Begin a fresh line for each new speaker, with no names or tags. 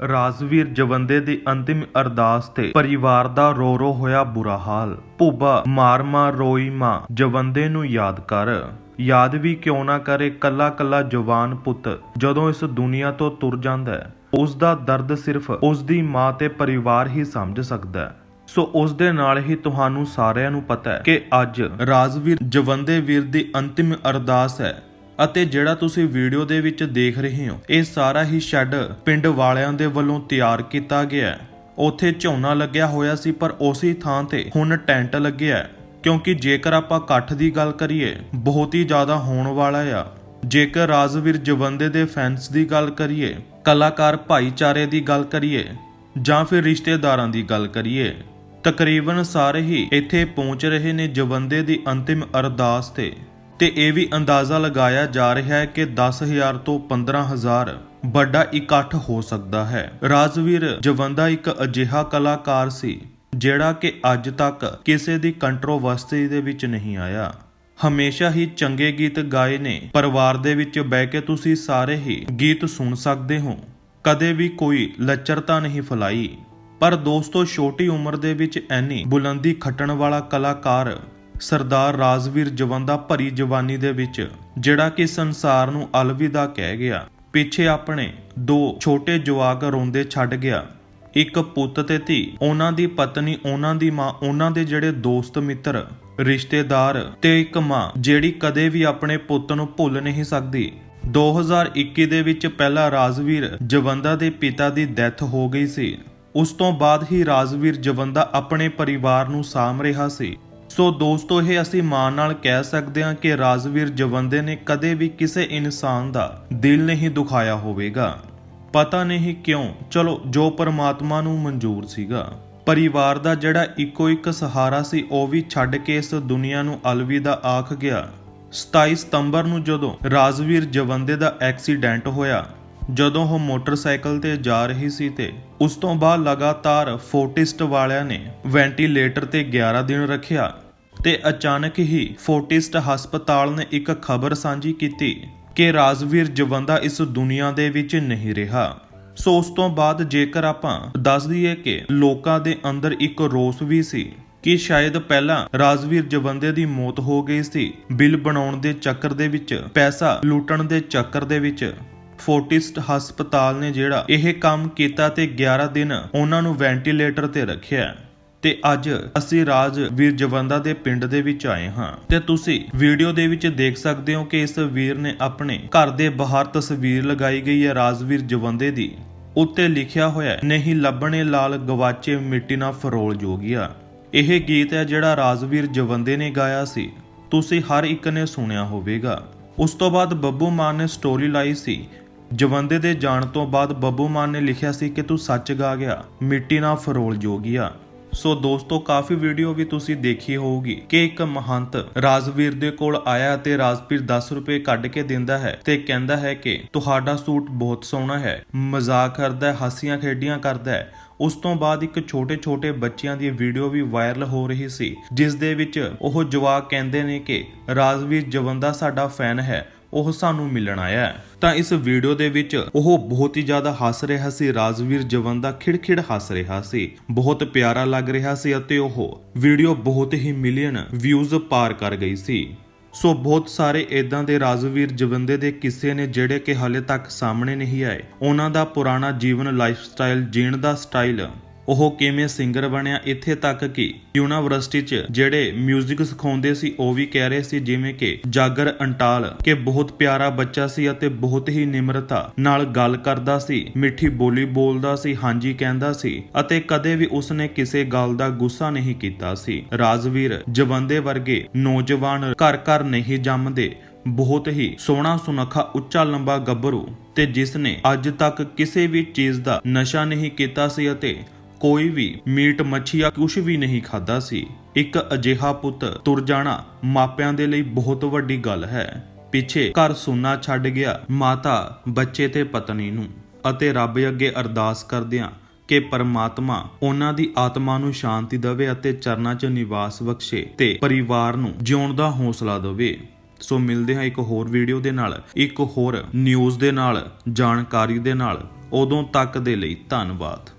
ਰਾਜਵੀਰ ਜਵੰਦੇ ਦੀ ਅੰਤਿਮ ਅਰਦਾਸ ਤੇ ਪਰਿਵਾਰ ਦਾ ਰੋ ਰੋ ਹੋਇਆ ਬੁਰਾ ਹਾਲ। ਭੁੱਬਾ ਮਾਰ ਮਾਰ ਰੋਈ ਮਾਂ ਜਵੰਦੇ ਨੂੰ ਯਾਦ ਕਰ। ਯਾਦ ਵੀ ਕਿਉਂ ਨਾ ਕਰੇ ਕੱਲਾ ਕੱਲਾ ਜਵਾਨ ਪੁੱਤ ਜਦੋਂ ਇਸ ਦੁਨੀਆ ਤੋਂ ਤੁਰ ਜਾਂਦਾ ਹੈ। ਉਸ ਦਾ ਦਰਦ ਸਿਰਫ ਉਸ ਦੀ ਮਾਂ ਤੇ ਪਰਿਵਾਰ ਹੀ ਸਮਝ ਸਕਦਾ ਹੈ। ਸੋ ਉਸ ਦੇ ਨਾਲ ਹੀ ਤੁਹਾਨੂੰ ਸਾਰਿਆਂ ਨੂੰ ਪਤਾ ਹੈ ਕਿ ਅੱਜ ਰਾਜਵੀਰ ਜਵੰਦੇ ਵੀਰ ਦੀ ਅੰਤਿਮ ਅਰਦਾਸ ਹੈ। ਅਤੇ ਜਿਹੜਾ ਤੁਸੀਂ ਵੀਡੀਓ ਦੇ ਵਿੱਚ ਦੇਖ ਰਹੇ ਹੋ, ਇਹ ਸਾਰਾ ਹੀ ਸ਼ੈੱਡ ਪਿੰਡ ਵਾਲਿਆਂ ਦੇ ਵੱਲੋਂ ਤਿਆਰ ਕੀਤਾ ਗਿਆ ਹੈ। ਉੱਥੇ ਝੋਨਾ ਲੱਗਿਆ ਹੋਇਆ ਸੀ, ਪਰ ਉਸੇ ਥਾਂ ਤੇ ਹੁਣ ਟੈਂਟ ਲੱਗਿਆ ਹੈ। ਕਿਉਂਕਿ ਜੇਕਰ ਆਪਾਂ ਇਕੱਠ ਦੀ ਗੱਲ ਕਰੀਏ, ਬਹੁਤ ਹੀ ਜ਼ਿਆਦਾ ਹੋਣ ਵਾਲਾ ਆ। ਜੇਕਰ ਰਾਜਵੀਰ ਜਵੰਦੇ ਦੇ ਫੈਨਸ ਦੀ ਗੱਲ ਕਰੀਏ, ਕਲਾਕਾਰ ਭਾਈਚਾਰੇ ਦੀ ਗੱਲ ਕਰੀਏ, ਜਾਂ ਫਿਰ ਰਿਸ਼ਤੇਦਾਰਾਂ ਦੀ ਗੱਲ ਕਰੀਏ, ਤਕਰੀਬਨ ਸਾਰੇ ਹੀ ਇੱਥੇ ਪਹੁੰਚ ਰਹੇ ਨੇ ਜਵੰਦੇ ਦੀ ਅੰਤਿਮ ਅਰਦਾਸ ਤੇ। ਤੇ ਇਹ ਵੀ ਅੰਦਾਜ਼ਾ ਲਗਾਇਆ ਜਾ ਰਿਹਾ ਹੈ ਕਿ 10000 ਤੋਂ 15000 ਵੱਡਾ ਇਕੱਠ ਹੋ ਸਕਦਾ ਹੈ। ਰਾਜਵੀਰ ਜਵੰਦਾ ਇੱਕ ਅਜਿਹਾ ਕਲਾਕਾਰ ਸੀ, ਜਿਹੜਾ ਕਿ ਅੱਜ ਤੱਕ ਕਿਸੇ ਦੀ ਕੰਟਰੋਵਰਸੀ ਦੇ ਵਿੱਚ ਨਹੀਂ ਆਇਆ। ਹਮੇਸ਼ਾ ਹੀ ਚੰਗੇ ਗੀਤ ਗਾਏ ਨੇ। ਪਰਿਵਾਰ ਦੇ ਵਿੱਚ ਬਹਿ ਕੇ ਤੁਸੀਂ ਸਾਰੇ ਹੀ ਗੀਤ ਸੁਣ ਸਕਦੇ ਹੋ। ਕਦੇ ਵੀ ਕੋਈ ਲੱਚਰਤਾ ਨਹੀਂ ਫਲਾਈ। ਪਰ ਦੋਸਤੋ, ਛੋਟੀ ਉਮਰ ਦੇ ਵਿੱਚ ਐਨੀ ਬੁਲੰਦੀ ਖੱਟਣ ਵਾਲਾ ਕਲਾਕਾਰ ਸਰਦਾਰ ਰਾਜਵੀਰ ਜਵੰਦਾ ਭਰੀ ਜਵਾਨੀ ਦੇ ਵਿੱਚ, ਜਿਹੜਾ ਕਿ ਸੰਸਾਰ ਨੂੰ ਅਲਵਿਦਾ ਕਹਿ ਗਿਆ। ਪਿੱਛੇ ਆਪਣੇ ਦੋ ਛੋਟੇ ਜਵਾਕ ਰੋਂਦੇ ਛੱਡ ਗਿਆ। ਇੱਕ ਪੁੱਤ ਤੇ ਧੀ, ਉਹਨਾਂ ਦੀ ਪਤਨੀ, ਉਹਨਾਂ ਦੀ ਮਾਂ, ਉਹਨਾਂ ਦੇ ਜਿਹੜੇ ਦੋਸਤ ਮਿੱਤਰ, ਰਿਸ਼ਤੇਦਾਰ ਤੇ ਇੱਕ ਮਾਂ, ਜਿਹੜੀ ਕਦੇ ਵੀ ਆਪਣੇ ਪੁੱਤ ਨੂੰ ਭੁੱਲ ਨਹੀਂ ਸਕਦੀ। 2021 ਦੇ ਵਿੱਚ ਪਹਿਲਾ ਰਾਜਵੀਰ ਜਵੰਦਾ ਦੇ ਪਿਤਾ ਦੀ ਡੈਥ ਹੋ ਗਈ ਸੀ। ਉਸ ਤੋਂ ਬਾਅਦ ਹੀ ਰਾਜਵੀਰ ਜਵੰਦਾ ਆਪਣੇ ਪਰਿਵਾਰ ਨੂੰ ਸਾਂਭ ਰਿਹਾ ਸੀ। ਸੋ ਦੋਸਤੋ, ਇਹ ਅਸੀਂ ਮਾਣ ਨਾਲ ਕਹਿ ਸਕਦੇ ਹਾਂ ਕਿ ਰਾਜਵੀਰ ਜਵੰਦੇ ਨੇ ਕਦੇ ਵੀ ਕਿਸੇ ਇਨਸਾਨ ਦਾ ਦਿਲ ਨਹੀਂ ਦੁਖਾਇਆ ਹੋਵੇਗਾ। ਪਤਾ ਨਹੀਂ ਕਿਉਂ, ਚਲੋ, ਜੋ ਪਰਮਾਤਮਾ ਨੂੰ ਮਨਜ਼ੂਰ ਸੀਗਾ। ਪਰਿਵਾਰ ਦਾ ਜਿਹੜਾ ਇੱਕੋ ਇੱਕ ਸਹਾਰਾ ਸੀ, ਉਹ ਵੀ ਛੱਡ ਕੇ ਇਸ ਦੁਨੀਆ ਨੂੰ ਅਲਵਿਦਾ ਆਖ ਗਿਆ। 27 ਸਤੰਬਰ ਨੂੰ ਜਦੋਂ ਰਾਜਵੀਰ ਜਵੰਦੇ ਦਾ ਐਕਸੀਡੈਂਟ ਹੋਇਆ ਜਦੋਂ ਉਹ ਮੋਟਰਸਾਈਕਲ ਤੇ ਜਾ ਰਹੀ ਸੀ ਤੇ ਉਸ ਤੋਂ ਬਾਅਦ ਲਗਾਤਾਰ ਫੋਰਟਿਸਟ ਵਾਲਿਆਂ ਨੇ ਵੈਂਟੀਲੇਟਰ ਤੇ 11 ਦਿਨ ਰੱਖਿਆ ਤੇ ਅਚਾਨਕ ਹੀ ਫੋਰਟਿਸਟ ਹਸਪਤਾਲ ਨੇ ਇੱਕ ਖਬਰ ਸਾਂਝੀ ਕੀਤੀ ਕਿ ਰਾਜਵੀਰ ਜਵੰਦਾ ਇਸ ਦੁਨੀਆ ਦੇ ਵਿੱਚ ਨਹੀਂ ਰਿਹਾ। ਸੋ ਉਸ ਤੋਂ ਬਾਅਦ ਜੇਕਰ ਆਪਾਂ ਦੱਸ ਦਈਏ ਕਿ ਲੋਕਾਂ ਦੇ ਅੰਦਰ ਇੱਕ ਰੋਸ ਵੀ ਸੀ ਕਿ ਸ਼ਾਇਦ ਪਹਿਲਾਂ ਰਾਜਵੀਰ ਜਵੰਦੇ ਦੀ ਮੌਤ ਹੋ ਗਈ ਸੀ, ਬਿੱਲ ਬਣਾਉਣ ਦੇ ਚੱਕਰ ਦੇ ਵਿੱਚ, ਪੈਸਾ ਲੁੱਟਣ ਦੇ ਚੱਕਰ ਦੇ ਵਿੱਚ ਫੋਰਟਿਸਟ ਹਸਪਤਾਲ ਨੇ ਜਿਹੜਾ ਇਹ ਕੰਮ ਕੀਤਾ ਤੇ 11 ਦਿਨ ਉਹਨਾਂ ਨੂੰ ਵੈਂਟੀਲੇਟਰ ਤੇ ਰੱਖਿਆ ਤੇ ਅੱਜ ਅਸੀਂ ਰਾਜਵੀਰ ਜਵੰਦਾ ਦੇ ਪਿੰਡ ਦੇ ਵਿੱਚ ਆਏ ਹਾਂ। ਤੇ ਤੁਸੀਂ ਵੀਡੀਓ ਦੇ ਵਿੱਚ ਦੇਖ ਸਕਦੇ ਹੋ ਕਿ ਇਸ ਵੀਰ ਨੇ ਆਪਣੇ ਘਰ ਦੇ ਬਾਹਰ ਤਸਵੀਰ ਲਗਾਈ ਗਈ ਹੈ ਰਾਜਵੀਰ ਜਵੰਦੇ ਦੀ। ਉੱਤੇ ਲਿਖਿਆ ਹੋਇਆ ਨਹੀਂ ਲੱਭਣੇ ਲਾਲ ਗਵਾਚੇ ਮਿੱਟੀ ਨਾਲ ਫਰੋਲ ਜੋਗਿਆ। ਇਹ ਗੀਤ ਹੈ ਜਿਹੜਾ ਰਾਜਵੀਰ ਜਵੰਦੇ ਨੇ ਗਾਇਆ ਸੀ। ਤੁਸੀਂ ਹਰ ਇੱਕ ਨੇ ਸੁਣਿਆ ਹੋਵੇਗਾ। ਉਸ ਤੋਂ ਬਾਅਦ ਬੱਬੂ ਮਾਨ ਨੇ ਸਟੋਰੀ ਲਾਈ ਸੀ ਜਵੰਦੇ ਦੇ ਜਾਣ ਤੋਂ ਬਾਅਦ ਬੱਬੂ ਮਾਨ ਨੇ ਲਿਖਿਆ ਸੀ ਕਿ ਤੂੰ ਸੱਚ ਗਾ ਗਿਆ, ਮਿੱਟੀ ਨਾਲ ਫਰੋਲ ਜੋਗੀਆ। ਸੋ ਦੋਸਤੋ, ਕਾਫੀ ਵੀਡੀਓ ਵੀ ਤੁਸੀਂ ਦੇਖੀ ਹੋਊਗੀ ਕਿ ਇੱਕ ਮਹੰਤ ਰਾਜਵੀਰ ਦੇ ਕੋਲ ਆਇਆ ਤੇ ਰਾਜਵੀਰ 10 ਰੁਪਏ ਕੱਢ ਕੇ ਦਿੰਦਾ ਹੈ ਤੇ ਕਹਿੰਦਾ ਹੈ ਕਿ ਤੁਹਾਡਾ ਸੂਟ ਬਹੁਤ ਸੋਹਣਾ ਹੈ, ਮਜ਼ਾਕ ਕਰਦਾ ਹੈ, ਹਾਸੀਆਂ ਖੇਡੀਆਂ ਕਰਦਾ ਹੈ। ਉਸ ਤੋਂ ਬਾਅਦ ਇੱਕ ਛੋਟੇ ਛੋਟੇ ਬੱਚਿਆਂ ਦੀ ਵੀਡੀਓ ਵੀ ਵਾਇਰਲ ਹੋ ਰਹੀ ਸੀ, ਜਿਸ ਦੇ ਵਿੱਚ ਉਹ ਜਵਾਕ ਕਹਿੰਦੇ ਨੇ ਕਿ ਰਾਜਵੀਰ ਜਵੰਦਾ ਸਾਡਾ ਫੈਨ ਹੈ ਉਹ ਸਾਨੂੰ ਮਿਲਣ ਆਇਆ ਤਾਂ ਇਸ ਵੀਡੀਓ ਦੇ ਵਿੱਚ ਉਹ ਬਹੁਤ ਹੀ ਜ਼ਿਆਦਾ ਹੱਸ ਰਿਹਾ ਸੀ। ਰਾਜਵੀਰ ਜਵੰਦਾ ਖਿੜਖਿੜ ਹੱਸ ਰਿਹਾ ਸੀ। ਬਹੁਤ ਪਿਆਰਾ ਲੱਗ ਰਿਹਾ ਸੀ ਅਤੇ ਉਹ ਵੀਡੀਓ ਬਹੁਤ ਹੀ ਮਿਲੀਅਨ ਵਿਊਜ਼ ਪਾਰ ਕਰ ਗਈ ਸੀ। ਸੋ ਬਹੁਤ ਸਾਰੇ ਇਦਾਂ ਦੇ ਰਾਜਵੀਰ ਜਵੰਦੇ ਦੇ ਕਿੱਸੇ ਨੇ ਜਿਹੜੇ ਕਿ ਹਾਲੇ ਤੱਕ ਸਾਹਮਣੇ ਨਹੀਂ ਆਏ, ਉਹਨਾਂ ਦਾ ਪੁਰਾਣਾ ਜੀਵਨ ਲਾਈਫ ਸਟਾਈਲ ਜੀਣ ਦਾ ਸਟਾਈਲ ਉਹ ਕਿਵੇਂ ਸਿੰਗਰ ਬਣਿਆ, ਇੱਥੇ ਤੱਕ ਕਿ ਯੂਨੀਵਰਸਿਟੀ 'ਚ ਜਿਹੜੇ 뮤직 ਸਿਖਾਉਂਦੇ ਸੀ, ਉਹ ਵੀ ਕਹਿ ਰਹੇ ਸੀ, ਜਿਵੇਂ ਕਿ ਜਾਗਰ ਅੰਟਾਲ, ਕਿ ਬਹੁਤ ਪਿਆਰਾ ਬੱਚਾ ਸੀ ਅਤੇ ਬਹੁਤ ਹੀ ਨਿਮਰਤਾ ਨਾਲ ਗੱਲ ਕਰਦਾ ਸੀ, ਮਿੱਠੀ ਬੋਲੀ ਬੋਲਦਾ ਸੀ, ਹਾਂਜੀ ਕਹਿੰਦਾ ਸੀ ਅਤੇ ਕਦੇ ਵੀ ਉਸਨੇ ਕਿਸੇ ਗੱਲ ਦਾ ਗੁੱਸਾ ਨਹੀਂ ਕੀਤਾ ਸੀ। ਰਾਜਵੀਰ ਜਵੰਦੇ ਵਰਗੇ ਨੌਜਵਾਨ ਘਰ ਘਰ ਨਹੀਂ ਜੰਮਦੇ, ਬਹੁਤ ਹੀ ਸੋਹਣਾ ਸੁਨੱਖਾ, ਉੱਚਾ ਲੰਬਾ ਗੱਭਰੂ ਤੇ ਜਿਸ ਨੇ ਅੱਜ ਤੱਕ ਕਿਸੇ ਵੀ ਚੀਜ਼ ਦਾ ਨਸ਼ਾ ਨਹੀਂ ਕੀਤਾ ਸੀ ਅਤੇ ਕੋਈ ਵੀ ਮੀਟ, ਮੱਛੀ ਜਾਂ ਕੁਝ ਵੀ ਨਹੀਂ ਖਾਦਾ ਸੀ। ਇੱਕ ਅਜਿਹਾ ਪੁੱਤ ਤੁਰ ਜਾਣਾ ਮਾਪਿਆਂ ਦੇ ਲਈ ਬਹੁਤ ਵੱਡੀ ਗੱਲ ਹੈ। ਪਿੱਛੇ ਘਰ ਸੁੰਨਾ ਛੱਡ ਗਿਆ ਮਾਤਾ, ਬੱਚੇ ਤੇ ਪਤਨੀ ਨੂੰ ਅਤੇ ਰੱਬ ਅੱਗੇ ਅਰਦਾਸ ਕਰਦਿਆਂ ਕਿ ਪਰਮਾਤਮਾ ਉਹਨਾਂ ਦੀ ਆਤਮਾ ਨੂੰ ਸ਼ਾਂਤੀ ਦੇਵੇ ਅਤੇ ਚਰਨਾਂ 'ਚ ਨਿਵਾਸ ਬਖਸ਼ੇ ਤੇ ਪਰਿਵਾਰ ਨੂੰ ਜਿਉਣ ਦਾ ਹੌਸਲਾ ਦੇਵੇ। ਸੋ ਮਿਲਦੇ ਹਾਂ ਇੱਕ ਹੋਰ ਵੀਡੀਓ ਦੇ ਨਾਲ, ਇੱਕ ਹੋਰ ਨਿਊਜ਼ ਦੇ ਨਾਲ, ਜਾਣਕਾਰੀ ਦੇ ਨਾਲ। ਉਦੋਂ ਤੱਕ ਦੇ ਲਈ ਧੰਨਵਾਦ।